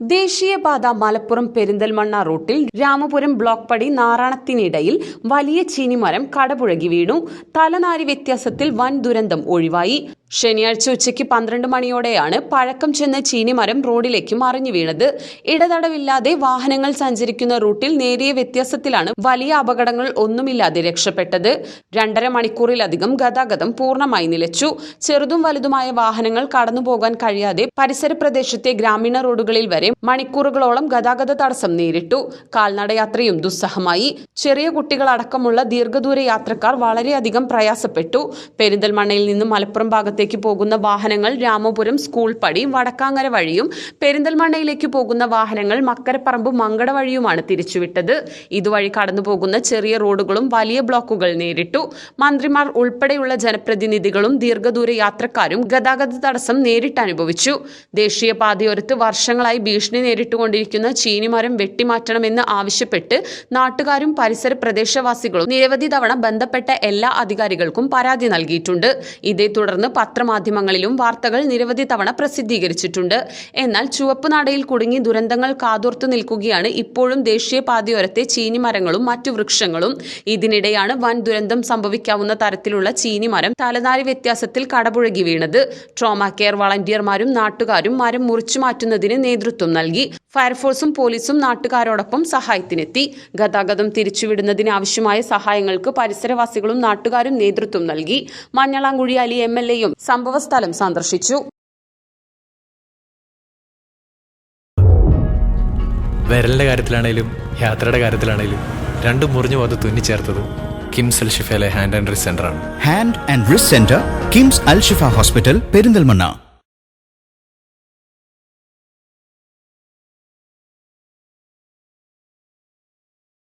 ദേശീയപാത മലപ്പുറം പെരിന്തൽമണ്ണ റൂട്ടിൽ രാമപുരം ബ്ലോക്ക് പടി നാറാണത്തിനിടയിൽ വലിയ ചീനിമരം കടപുഴകി വീണു. തലനാരി വ്യത്യാസത്തിൽ വൻ ദുരന്തം ഒഴിവായി. ശനിയാഴ്ച ഉച്ചയ്ക്ക് പന്ത്രണ്ട് മണിയോടെയാണ് പഴക്കം ചെന്ന ചീനിമരം റോഡിലേക്ക് മറിഞ്ഞു വീണത്. ഇടതടവില്ലാതെ വാഹനങ്ങൾ സഞ്ചരിക്കുന്ന റൂട്ടിൽ നേരിയ വ്യത്യാസത്തിലാണ് വലിയ അപകടങ്ങൾ ഒന്നുമില്ലാതെ രക്ഷപ്പെട്ടത്. രണ്ടര മണിക്കൂറിലധികം ഗതാഗതം പൂർണമായി നിലച്ചു. ചെറുതും വലുതുമായ വാഹനങ്ങൾ കടന്നുപോകാൻ കഴിയാതെ പരിസര പ്രദേശത്തെ ഗ്രാമീണ റോഡുകളിൽ വരെ മണിക്കൂറുകളോളം ഗതാഗത തടസ്സം നേരിട്ടു. കാൽനടയാത്രയും ദുസ്സഹമായി. ചെറിയ കുട്ടികളടക്കമുള്ള ദീർഘദൂര യാത്രക്കാർ വളരെയധികം പ്രയാസപ്പെട്ടു. പെരിന്തൽമണ്ണയിൽ നിന്നും മലപ്പുറം ഭാഗത്തേക്ക് പോകുന്ന വാഹനങ്ങൾ രാമപുരം സ്കൂൾ പടി വടക്കാങ്ങര വഴിയും പെരിന്തൽമണ്ണയിലേക്ക് പോകുന്ന വാഹനങ്ങൾ മക്കരപ്പറമ്പ് മങ്കട വഴിയുമാണ് തിരിച്ചുവിട്ടത്. ഇതുവഴി കടന്നുപോകുന്ന ചെറിയ റോഡുകളും വലിയ ബ്ലോക്കുകൾ നേരിട്ടു. മന്ത്രിമാർ ഉൾപ്പെടെയുള്ള ജനപ്രതിനിധികളും ദീർഘദൂര യാത്രക്കാരും ഗതാഗത തടസ്സം നേരിട്ടനുഭവിച്ചു ദേശീയപാതയോരത്ത് വർഷങ്ങളായി ഭീഷണി നേരിട്ടുകൊണ്ടിരിക്കുന്ന ചീനിമരം വെട്ടിമാറ്റണമെന്ന് ആവശ്യപ്പെട്ട് നാട്ടുകാരും പരിസര പ്രദേശവാസികളും നിരവധി തവണ ബന്ധപ്പെട്ട എല്ലാ അധികാരികൾക്കും പരാതി നൽകിയിട്ടുണ്ട്. ഇതേ തുടർന്ന് പത്രമാധ്യമങ്ങളിലും വാർത്തകൾ നിരവധി തവണ പ്രസിദ്ധീകരിച്ചിട്ടുണ്ട്. എന്നാൽ ചുവപ്പ് നാടയിൽ കുടുങ്ങി ദുരന്തങ്ങൾ കാതോർത്തു നിൽക്കുകയാണ് ഇപ്പോഴും ദേശീയപാതയോരത്തെ ചീനിമരങ്ങളും മറ്റു വൃക്ഷങ്ങളും. ഇതിനിടെയാണ് വൻ ദുരന്തം സംഭവിക്കാവുന്ന തരത്തിലുള്ള ചീനിമരം തലനാരി വ്യത്യാസത്തിൽ കടപുഴകി വീണത്. ട്രോമ കെയർ വളണ്ടിയർമാരും നാട്ടുകാരും മരം മുറിച്ചു മാറ്റുന്നതിന് നേതൃത്വം നൽകി. ഫയർഫോഴ്സും പോലീസും നാട്ടുകാരോടൊപ്പം സഹായത്തിനെത്തി. ഗതാഗതം തിരിച്ചുവിടുന്നതിന് ആവശ്യമായ സഹായങ്ങൾക്ക് പരിസരവാസികളും നാട്ടുകാരും നേതൃത്വം നൽകി. മഞ്ഞളാങ്കുഴി അലി എം എൽ എയും സംഭവസ്ഥലം സന്ദർശിച്ചു. വിരലിന്റെ കാര്യത്തിലാണേലും യാത്രയുടെ കാര്യത്തിലാണേലും രണ്ടും മുറിഞ്ഞു പോകാതെ തുന്നിച്ചേർത്തത് കിംസ് അൽ ഷിഫയിലെ hand and wrist സെന്ററാണ് hand and wrist centre KIMS Al Shifa hospital Perinthalmanna.